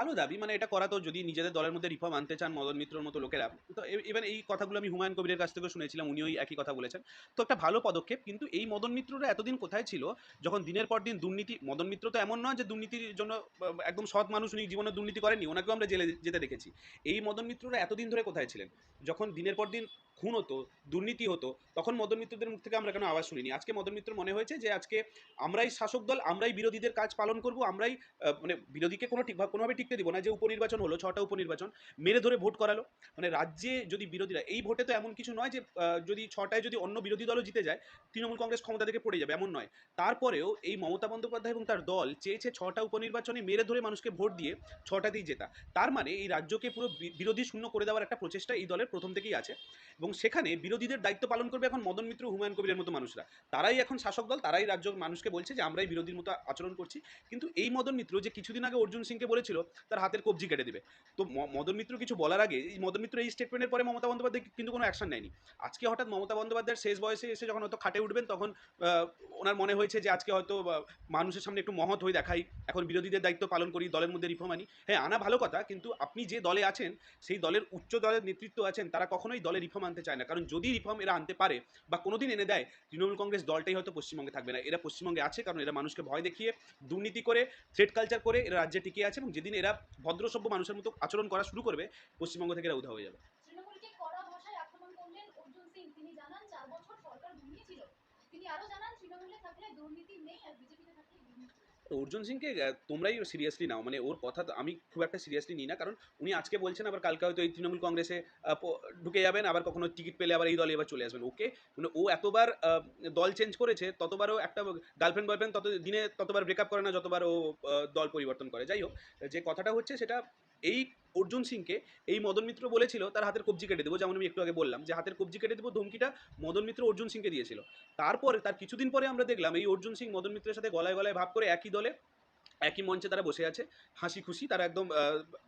ভালো দাবি মানে এটা করা তো যদি নিজেদের দলের মধ্যে রিফর্ম আনতে চান, মদন মিত্রর মতো লোকেরা। তো ইভেন এই কথাগুলো আমি হুমায়ুন কবিরের কাছ থেকেও শুনেছিলাম, উনিও এই একই কথা বলেছেন। তো একটা ভালো পদক্ষেপ, কিন্তু এই মদন মিত্ররা এতদিন কোথায় ছিল? যখন দিনের পর দিন দুর্নীতি, মদন মিত্র তো এমন নয় যে দুর্নীতির জন্য একদম সৎ মানুষ উনি জীবনে দুর্নীতি করেননি, ওনাকেও আমরা জেলে, যেতে দেখেছি। এই মদন মিত্ররা এতদিন ধরে কোথায় ছিলেন? যখন দিনের পর দিন খুন হতো, দুর্নীতি হতো, তখন মদন মিত্রদের মুখ থেকে আমরা কেন আওয়াজ শুনিনি? আজকে মদন মিত্র মনে হয়েছে যে আজকে আমরাই শাসক দল, আমরাই বিরোধীদের কাজ পালন করব, আমরাই মানে বিরোধীকে কোনো ঠিক, কোনোভাবে টিকতে দিব না, যে উপনির্বাচন হলো, ছটা উপনির্বাচন, মেরে ধরে ভোট করালো। মানে রাজ্যে যদি বিরোধীরা, এই ভোটে তো এমন কিছু নয় যে যদি ছটায় যদি অন্য বিরোধী দলও জিতে যায়, তৃণমূল কংগ্রেস ক্ষমতা থেকে পড়ে যাবে, এমন নয়। তারপরেও এই মমতা বন্দ্যোপাধ্যায় এবং তার দল চেয়েছে ছটা উপনির্বাচনে মেরে ধরে মানুষকে ভোট দিয়ে ছটাতেই জেতা। তার মানে এই রাজ্যকে পুরো বিরোধী শূন্য করে দেওয়ার একটা প্রচেষ্টা এই দলের প্রথম থেকেই আছে। এবং সেখানে বিরোধীদের দায়িত্ব পালন করবে এখন মদন মিত্র, হুমায়ুন কবিরের মতো মানুষরা। তারাই এখন শাসক দল, তারাই রাজ্য মানুষকে বলছে যে, আমরাই বিরোধীর মতো আচরণ করছি। কিন্তু এই মদন মিত্র যে কিছুদিন আগে অর্জুন সিংকে বলেছিল, তার হাতের কবজি কেটে দেবে। তো মদন মিত্র কিছু বলার আগে, এই মদন মিত্র এই স্টেটমেন্টের পরে মমতা বন্দ্যোপাধ্যায় কিন্তু কোনো অ্যাকশন নেয়নি। আজকে হঠাৎ মমতা বন্দ্যোপাধ্যায়ের শেষ বয়সে এসে যখন হয়তো খাটে উঠবেন, তখন ওনার মনে হয়েছে যে, আজকে হয়তো মানুষের সামনে একটু মহৎ হয়ে দেখাই। এখন বিরোধীদের দায়িত্ব পালন করি, দলের মধ্যে রিফর্ম আনি হ্যাঁ আনা ভালো কথা, কিন্তু আপনি যে দলে আছেন, সেই দলের উচ্চ দলের নেতৃত্ব আছেন, তারা কখনোই দলে রিফর্ম আনতে চায় না। কারণ যদি রিফর্ম এরা আনতে পারে বা কোনোদিন এনে দেয়, তৃণমূল কংগ্রেস দলটাই হয়তো পশ্চিমবঙ্গে থাকবে না। এরা পশ্চিমবঙ্গে আছে কারণ এরা মানুষকে ভয় দেখিয়ে, দুর্নীতি করে থ্রেড কালচার করে এরা রাজ্যে টিকে আছে এবং যেদিন এরা ভদ্রসভ্য মানুষের মতো আচরণ করা শুরু করবে, পশ্চিমবঙ্গ থেকে এরা উধা হয়ে যাবে। তিনি আরও জানান, তৃণমূলে থাকলে দুর্নীতি নেই আর বিজেপিতে থাকলে দুর্নীতি। অর্জুন সিংকে তোমরাই সিরিয়াসলি নাও। মানে ওর কথা আমি খুব একটা সিরিয়াসলি নিই না, কারণ উনি আজকে বলছেন আবার কালকে হয়তো এই তৃণমূল কংগ্রেসে ঢুকে যাবেন, আবার কখনো টিকিট পেলে আবার এই দলে এবার চলে আসবেন। ওকে? মানে ও এতবার দল চেঞ্জ করেছে, ততবারও একটা গার্লফ্রেন্ড বয়ফ্রেন্ড তত, দিনে ততবার ব্রেকআপ করে না, যতবার ও দল পরিবর্তন করে। যাই হোক, যে কথাটা হচ্ছে সেটা এই অর্জুন সিংকে এই মদন মিত্র বলেছিল, তার হাতের কবজি কেটে দেবো, যেমন আমি একটু আগে বললাম, যে হাতের কবজি কেটে দেবো, ধমকিটা মদন মিত্র অর্জুন সিংকে দিয়েছিল। তারপরে, তার কিছুদিন পরে আমরা দেখলাম, এই অর্জুন সিং মদন মিত্রের সাথে গলায় গলায় ভাব করে একই দলে, একই মঞ্চে তারা বসে আছে, হাসি খুশি, তারা একদম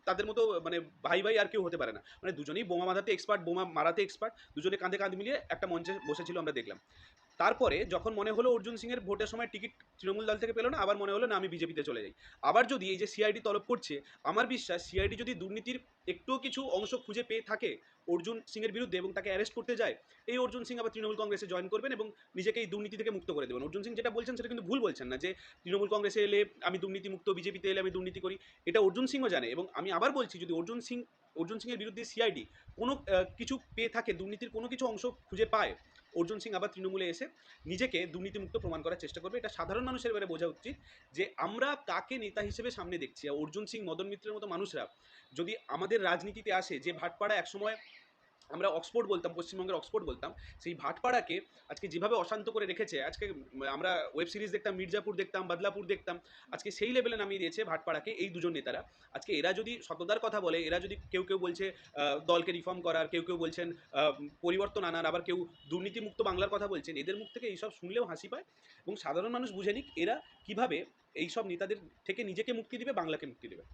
তাদের মতো মানে ভাই ভাই আর কেউ হতে পারে না। মানে দুজনেই বোমা মারাতে এক্সপার্ট বোমা মারাতে এক্সপার্ট দুজনে কাঁধে কাঁধ মিলিয়ে একটা মঞ্চে বসেছিল আমরা দেখলাম। তারপরে যখন মনে হলো অর্জুন সিংয়ের ভোটের সময় টিকিট তৃণমূল দল থেকে পেল না, আবার মনে হলো না, আমি বিজেপিতে চলে যাই। আবার যদি এই যে সিআইডি তলব করছে, আমার বিশ্বাস সিআইডি যদি দুর্নীতির একটুও কিছু অংশ খুঁজে পেয়ে থাকে অর্জুন সিংয়ের বিরুদ্ধে এবং তাকে অ্যারেস্ট করতে যায়, এই অর্জুন সিং আবার তৃণমূল কংগ্রেসে জয়েন করবেন এবং নিজেকে এই দুর্নীতি থেকে মুক্ত করে দেবেন। অর্জুন সিং যেটা বলছেন সেটা কিন্তু ভুল বলছেন না যে তৃণমূল কংগ্রেসে এলে আমি দুর্নীতি মুক্ত বিজেপিতে এলে আমি দুর্নীতি করি, এটা অর্জুন সিংও জানে। এবং আমি আবার বলছি, যদি অর্জুন সিং অর্জুন সিংয়ের বিরুদ্ধে সিআইডি কোনো কিছু পেয়ে থাকে, দুর্নীতির কোনো কিছু অংশ খুঁজে পায়, অর্জুন সিং আবার তৃণমূলে এসে নিজেকে দুর্নীতিমুক্ত প্রমাণ করার চেষ্টা করবে। এটা সাধারণ মানুষের এবারে বোঝা উচিত যে আমরা কাকে নেতা হিসেবে সামনে দেখছি। অর্জুন সিং মদন মিত্রের মতো মানুষরা যদি আমাদের রাজনীতিতে আসে, যে ভাটপাড়া একসময় আমরা অক্সফোর্ড বলতাম, পশ্চিমবঙ্গের অক্সফোর্ড বলতাম, সেই ভাটপাড়াকে আজকে যেভাবে অশান্ত করে রেখেছে, আজকে আমরা ওয়েব সিরিজ দেখতাম, মির্জাপুর দেখতাম, বাদলাপুর দেখতাম, আজকে সেই লেভেলে নামিয়ে দিয়েছে ভাটপাড়াকে এই দুজন নেতারা। আজকে এরা যদি সততার কথা বলে, এরা যদি কেউ কেউ বলছে দলকে রিফর্ম করার, কেউ কেউ বলছেন পরিবর্তন আনার, আবার কেউ দুর্নীতিমুক্ত বাংলার কথা বলছেন, এদের মুখ থেকে এইসব শুনলেও হাসি পায় এবং সাধারণ মানুষ বুঝে নিক এরা কীভাবে এইসব নেতাদের থেকে নিজেকে মুক্তি দিবে, বাংলাকে মুক্তি দেবে।